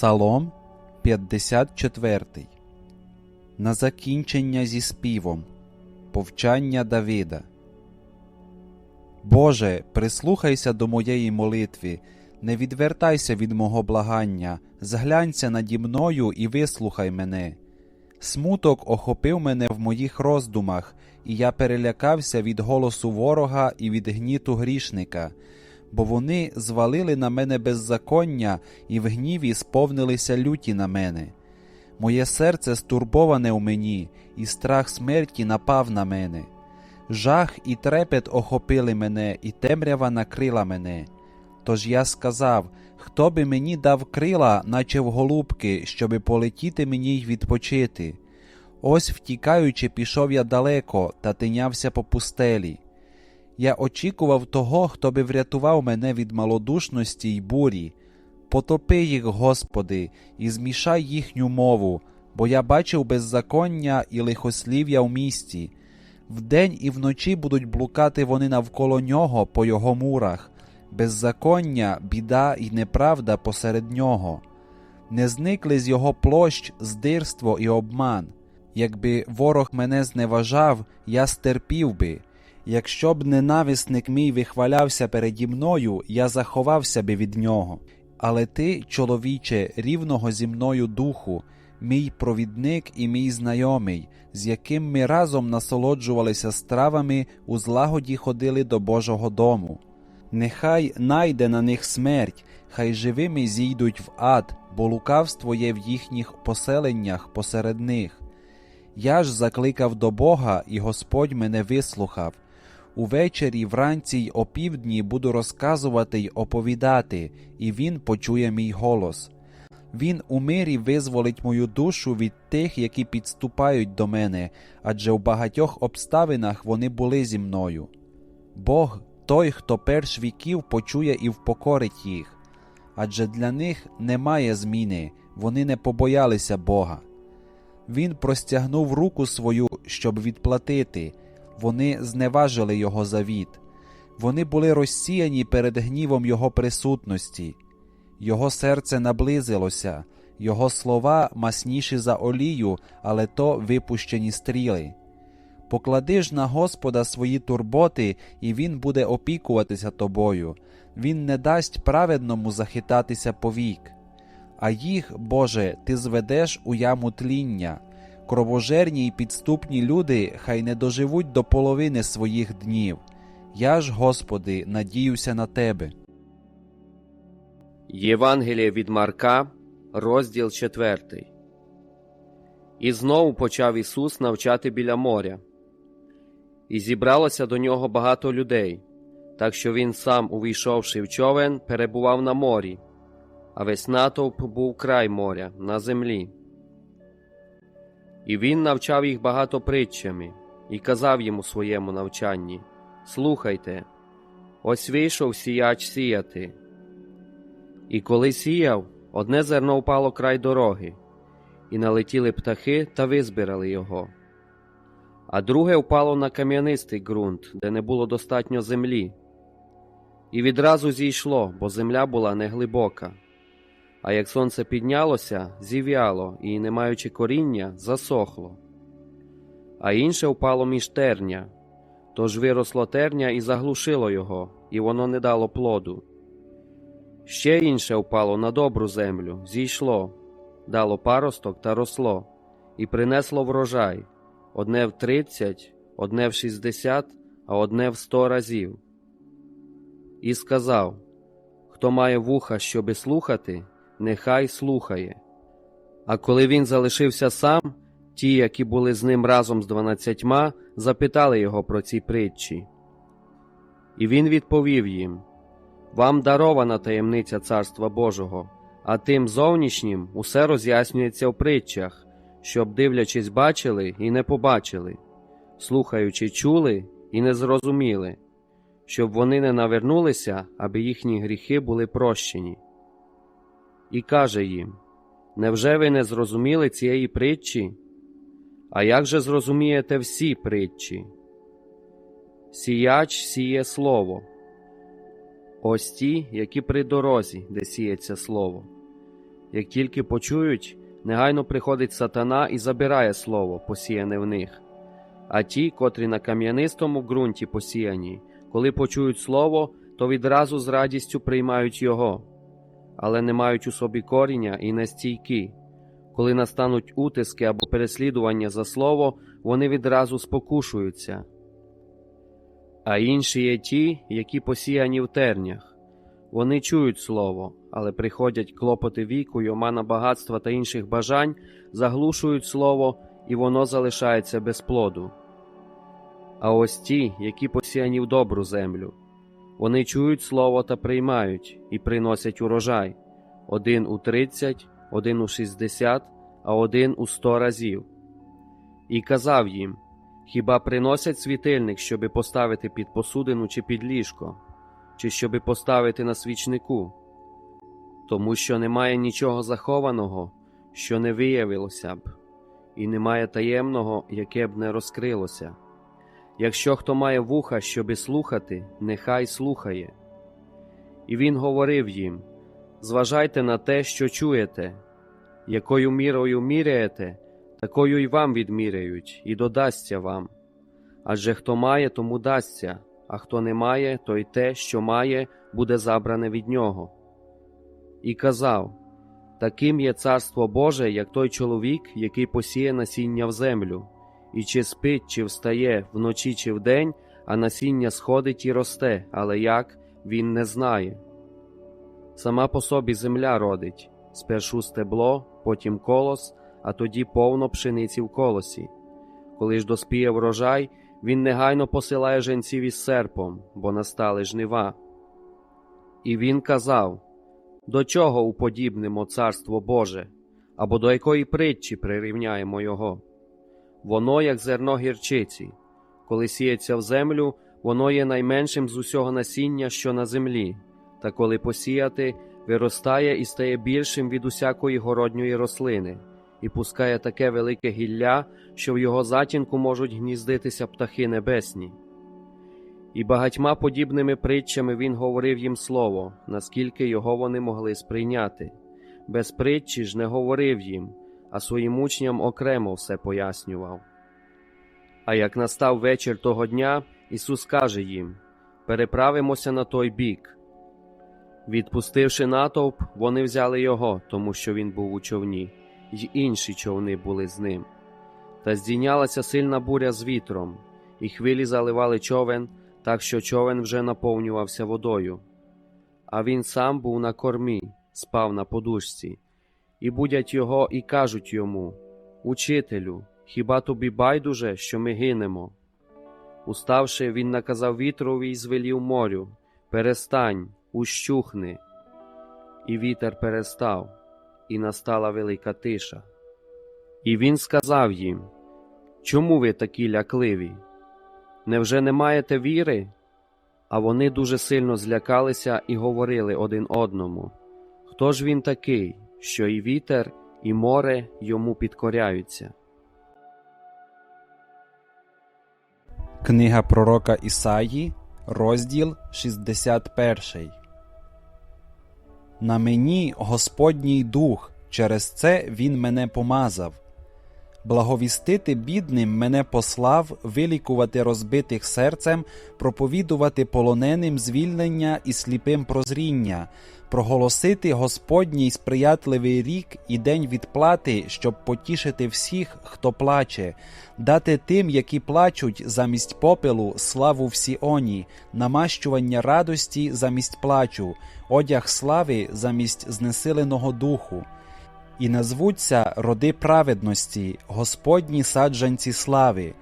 Псалом 54 На закінчення зі співом Повчання Давида. Боже, прислухайся до моєї молитви, не відвертайся від мого благання, зглянься наді мною і вислухай мене. Смуток охопив мене в моїх роздумах, і я перелякався від голосу ворога і від гніту грішника, бо вони звалили на мене беззаконня і в гніві сповнилися люті на мене. Моє серце стурбоване у мені, і страх смерті напав на мене. Жах і трепет охопили мене, і темрява накрила мене. Тож я сказав, хто би мені дав крила, наче в голубки, щоби полетіти мені й відпочити. Ось втікаючи, пішов я далеко та тинявся по пустелі. Я очікував того, хто би врятував мене від малодушності й бурі. Потопи їх, Господи, і змішай їхню мову, бо я бачив беззаконня і лихослів'я в місті. Вдень і вночі будуть блукати вони навколо нього по його мурах, беззаконня, біда і неправда посеред нього. Не зникли з його площ здирство і обман. Якби ворог мене зневажав, я стерпів би. Якщо б ненависник мій вихвалявся переді мною, я заховався би від нього. Але ти, чоловіче, рівного зі мною духу, мій провідник і мій знайомий, з яким ми разом насолоджувалися стравами, у злагоді ходили до Божого дому. Нехай найде на них смерть, хай живими зійдуть в ад, бо лукавство є в їхніх поселеннях посеред них. Я ж закликав до Бога, і Господь мене вислухав. Увечері, вранці й опівдні буду розказувати й оповідати, і він почує мій голос. Він у мирі визволить мою душу від тих, які підступають до мене, адже в багатьох обставинах вони були зі мною. Бог той, хто перш віків почує і впокорить їх, адже для них немає зміни, вони не побоялися Бога. Він простягнув руку свою, щоб відплатити, вони зневажили його завіт, вони були розсіяні перед гнівом Його присутності, Його серце наблизилося, Його слова масніші за олію, але то випущені стріли. Поклади ж на Господа свої турботи, і Він буде опікуватися тобою, Він не дасть праведному захитатися повік. А їх, Боже, Ти зведеш у яму тління. Кровожерні й підступні люди хай не доживуть до половини своїх днів. Я ж, Господи, надіюся на Тебе. Євангеліє від Марка, розділ 4. І знову почав Ісус навчати біля моря. І зібралося до нього багато людей, так що він сам, увійшовши в човен, перебував на морі, а весь натовп був край моря на землі. І він навчав їх багато притчами і казав їм у своєму навчанні Слухайте, ось вийшов сіяч сіяти. І коли сіяв, одне зерно впало край дороги, і налетіли птахи та визбирали його. А друге впало на кам'янистий ґрунт, де не було достатньо землі. І відразу зійшло, бо земля була неглибока. А як сонце піднялося, зів'яло і, не маючи коріння, засохло. А інше впало між терня, тож виросло терня і заглушило його, і воно не дало плоду. Ще інше впало на добру землю, зійшло, дало паросток та росло, і принесло врожай одне в тридцять, одне в шістдесят, а одне в сто разів. І сказав Хто має вуха, щоби слухати, нехай слухає. А коли він залишився сам, ті, які були з ним разом з дванадцятьма, запитали його про ці притчі. І він відповів їм Вам дарована таємниця Царства Божого, а тим зовнішнім усе роз'яснюється в притчах, щоб, дивлячись, бачили і не побачили, слухаючи, чули і не зрозуміли, щоб вони не навернулися, аби їхні гріхи були прощені і каже їм Невже ви не зрозуміли цієї притчі? А як же зрозумієте всі притчі? Сіяч сіє слово. Ось ті, які при дорозі, де сіється слово. Як тільки почують, негайно приходить сатана і забирає слово, посіяне в них. А ті, котрі на кам'янистому ґрунті посіяні, коли почують слово, то відразу з радістю приймають його, але не мають у собі коріння і не стійкі. Коли настануть утиски або переслідування за слово, вони відразу спокушуються. А інші є ті, які посіяні в тернях. Вони чують слово, але приходять клопоти віку, й омана багатства та інших бажань, заглушують слово, і воно залишається без плоду. А ось ті, які посіяні в добру землю, вони чують слово та приймають і приносять урожай один у тридцять, один у шістдесят, а один у сто разів. І казав їм Хіба приносять світильник, щоби поставити під посудину чи під ліжко, чи щоби поставити на свічнику? Тому що немає нічого захованого, що не виявилося б, і немає таємного, яке б не розкрилося. Якщо хто має вуха, щоби слухати, нехай слухає. І він говорив їм Зважайте на те, що чуєте, якою мірою міряєте, такою й вам відміряють, і додасться вам. Адже хто має, тому дасться, а хто не має, то й те, що має, буде забране від нього. І казав Таким є царство Боже, як той чоловік, який посіє насіння в землю, і чи спить, чи встає вночі, чи вдень, а насіння сходить і росте, але як він не знає. Сама по собі земля родить спершу стебло, потім колос, а тоді повно пшениці в колосі. Коли ж доспіє врожай, він негайно посилає женців із серпом, бо настали жнива. І він казав До чого уподібнимо царство Боже, або до якої притчі прирівняємо його? Воно, як зерно гірчиці, коли сіється в землю, воно є найменшим з усього насіння, що на землі, та коли посіяти, виростає і стає більшим від усякої городньої рослини, і пускає таке велике гілля, що в його затінку можуть гніздитися птахи небесні. І багатьма подібними притчами він говорив їм слово, наскільки його вони могли сприйняти. Без притчі ж не говорив їм, а своїм учням окремо все пояснював. А як настав вечір того дня, Ісус каже їм Переправимося на той бік. Відпустивши натовп, вони взяли його, тому що він був у човні, й інші човни були з ним. Та здійнялася сильна буря з вітром, і хвилі заливали човен, так що човен вже наповнювався водою. А він сам був на кормі, спав на подушці, і будять його і кажуть йому Учителю, хіба тобі байдуже, що ми гинемо? Уставши, він наказав вітрові й звелів морю Перестань, ущухни. І вітер перестав, і настала велика тиша. І він сказав їм Чому ви такі лякливі? Невже не маєте віри? А вони дуже сильно злякалися і говорили один одному Хто ж він такий, що і вітер, і море йому підкоряються? Книга пророка Ісаї, розділ 61. На мені Господній дух, через це він мене помазав. Благовістити бідним мене послав, вилікувати розбитих серцем, проповідувати полоненим звільнення і сліпим прозріння, проголосити Господній сприятливий рік і день відплати, щоб потішити всіх, хто плаче, дати тим, які плачуть замість попелу, славу в Сіоні, намащування радості замість плачу, одяг слави замість знесиленого духу. І назвуться роди праведності, Господні саджанці слави,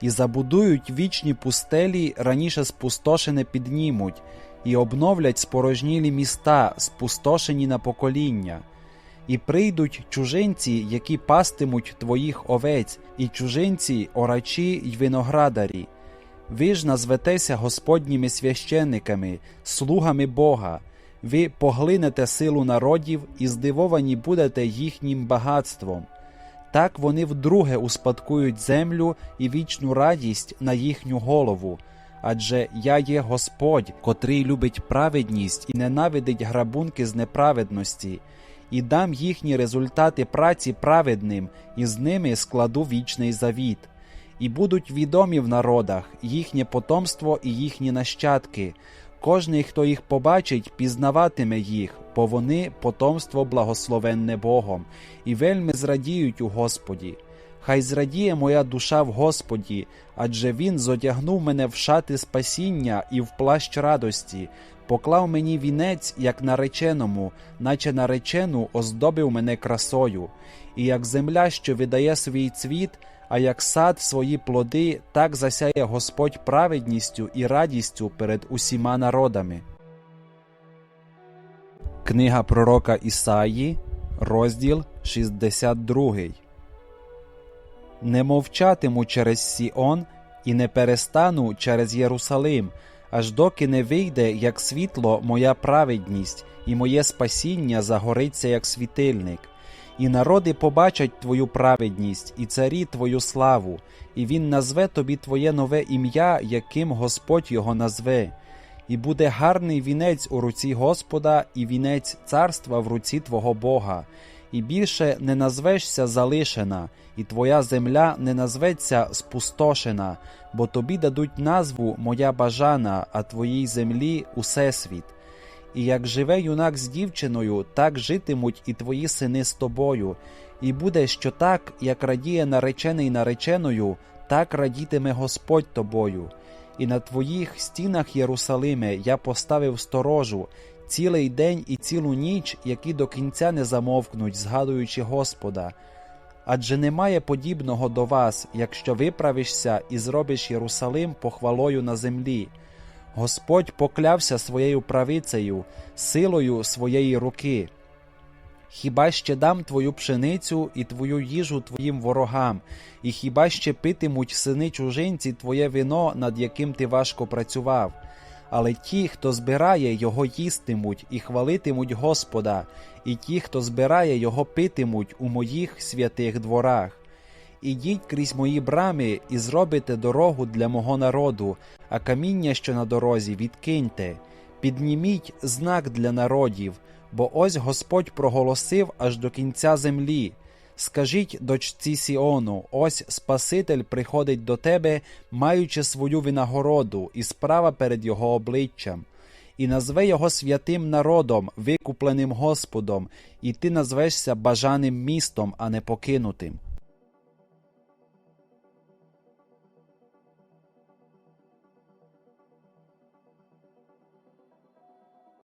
і забудують вічні пустелі, раніше спустошене піднімуть, і обновлять спорожнілі міста, спустошені на покоління. І прийдуть чужинці, які пастимуть твоїх овець, і чужинці, орачі й виноградарі. Ви ж назветеся Господніми священниками, слугами Бога. Ви поглинете силу народів і здивовані будете їхнім багатством. Так вони вдруге успадкують землю і вічну радість на їхню голову. Адже я є Господь, котрий любить праведність і ненавидить грабунки з неправедності, і дам їхні результати праці праведним, і з ними складу вічний завіт. І будуть відомі в народах їхнє потомство і їхні нащадки. Кожний, хто їх побачить, пізнаватиме їх, бо вони потомство благословенне Богом, і вельми зрадіють у Господі. Хай зрадіє моя душа в Господі, адже Він зодягнув мене в шати спасіння і в плащ радості, поклав мені вінець, як нареченому, наче наречену оздобив мене красою, і як земля, що видає свій цвіт, а як сад свої плоди, так засяє Господь праведністю і радістю перед усіма народами. Книга пророка Ісаї, розділ 62 Не мовчатиму через Сіон і не перестану через Єрусалим, аж доки не вийде, як світло, моя праведність, і моє спасіння загориться, як світильник. І народи побачать твою праведність, і царі твою славу, і він назве тобі твоє нове ім'я, яким Господь його назве. І буде гарний вінець у руці Господа, і вінець царства в руці твого Бога. І більше не назвешся залишена, і твоя земля не назветься спустошена, бо тобі дадуть назву Моя бажана, а твоїй землі усесвіт. І як живе юнак з дівчиною, так житимуть і твої сини з тобою, і буде, що так, як радіє наречений нареченою, так радітиме Господь тобою. І на твоїх стінах, Єрусалиме, я поставив сторожу цілий день і цілу ніч, які до кінця не замовкнуть, згадуючи Господа. Адже немає подібного до вас, якщо виправишся і зробиш Єрусалим похвалою на землі. Господь поклявся своєю правицею, силою своєї руки. Хіба ще дам твою пшеницю і твою їжу твоїм ворогам, і хіба ще питимуть сини чужинці твоє вино, над яким ти важко працював? Але ті, хто збирає, його їстимуть і хвалитимуть Господа, і ті, хто збирає, його питимуть у моїх святих дворах. Ідіть крізь мої брами і зробите дорогу для мого народу, а каміння, що на дорозі, відкиньте. Підніміть знак для народів, бо ось Господь проголосив аж до кінця землі. Скажіть дочці Сіону, ось Спаситель приходить до тебе, маючи свою винагороду, і справа перед його обличчям. І назве його святим народом, викупленим Господом, і ти назвешся бажаним містом, а не покинутим.